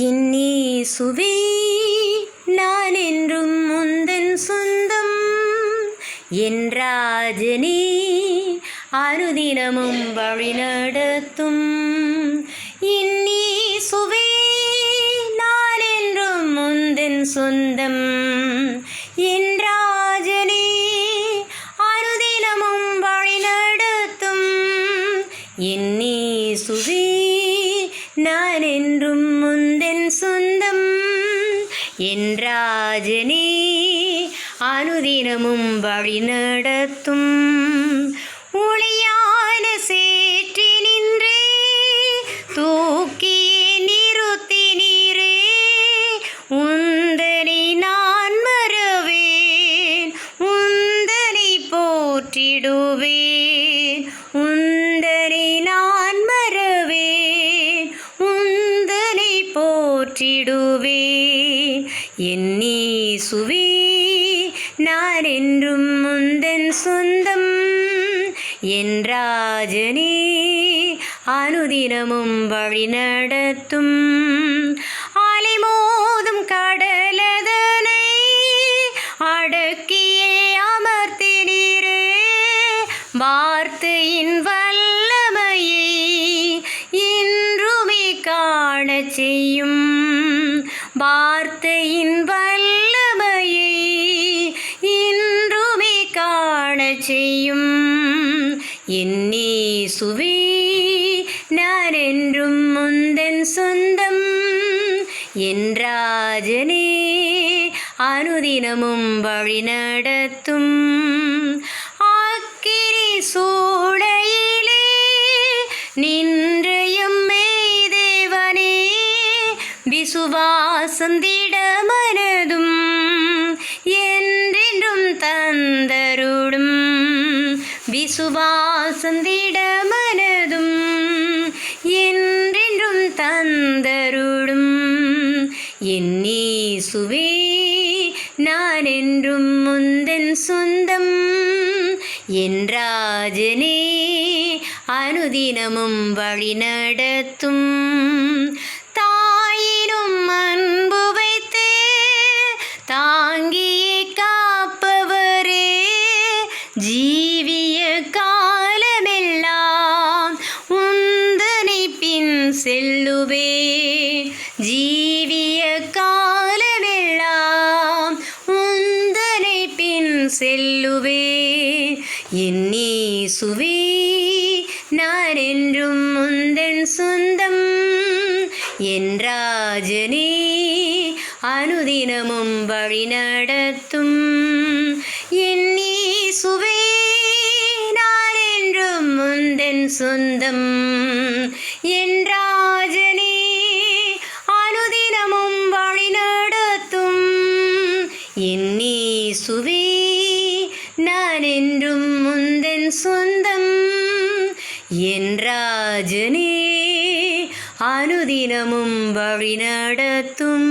இன்னீசுவே நான் என்றும் முந்தன் சொந்தம். என் ராஜனே அனுதினமும் வழிநடத்தும். இன்னீசுவே நான் என்றும் முந்தன் சொந்தம். என் ராஜனே அனுதினமும் வழிநடத்தும். இன்னீசுவே நான் என்றும் ராஜனே அனுதினமும் வழி நடத்தும். ஒளியான சேற்றி நின்றே தூக்கியே நிறுத்தி நீரே. உந்தனை நான் மறவேன் உந்தனை போற்றிடுவேன். போற்றிடுவேன் என்னீசுவே நான் என்றும் முந்தன் சொந்தம். என் ராஜனே அனுதினமும் வழி நடத்தும். அலைமோதும் கடலதனை அடக்கியே அமர்த்தினீரே. வார்த்தையின் வல்லமையை இன்றுமே காண செய்யும் என்னீசுவே நான் என்றும் முந்தன் சொந்தம். என் ராஜனே அனுதினமும் வழிநடத்தும் ஆக்கிரி சூளையிலே நின்றையும் தேவனே விசுவாசம் திடமனதும். என்றென்றும் தந்தருடும் விசுவாசம் மனதும் என்றென்றும் தந்தருடும் என்னீசுவே நான் என்றும் முந்தன் சொந்தம். என்றாஜனே அனுதினமும் வழி நடத்தும். தாயினும் அன்பு வைத்து தாங்கி செல்லுவே. ஜீவிய காலமெல்லாம் உந்தனை பின் செல்லுவே. என்னீசுவே நான் என்றும் முந்தன் சொந்தம். என் ராஜனே அனுதினமும் வழிநடத்தும் என்னீசுவே நான் என்றும் முந்தன் சொந்தம். நான் என்றும் முந்தன் சொந்தம் என் ராஜனே அனுதினமும் வழிநடத்தும்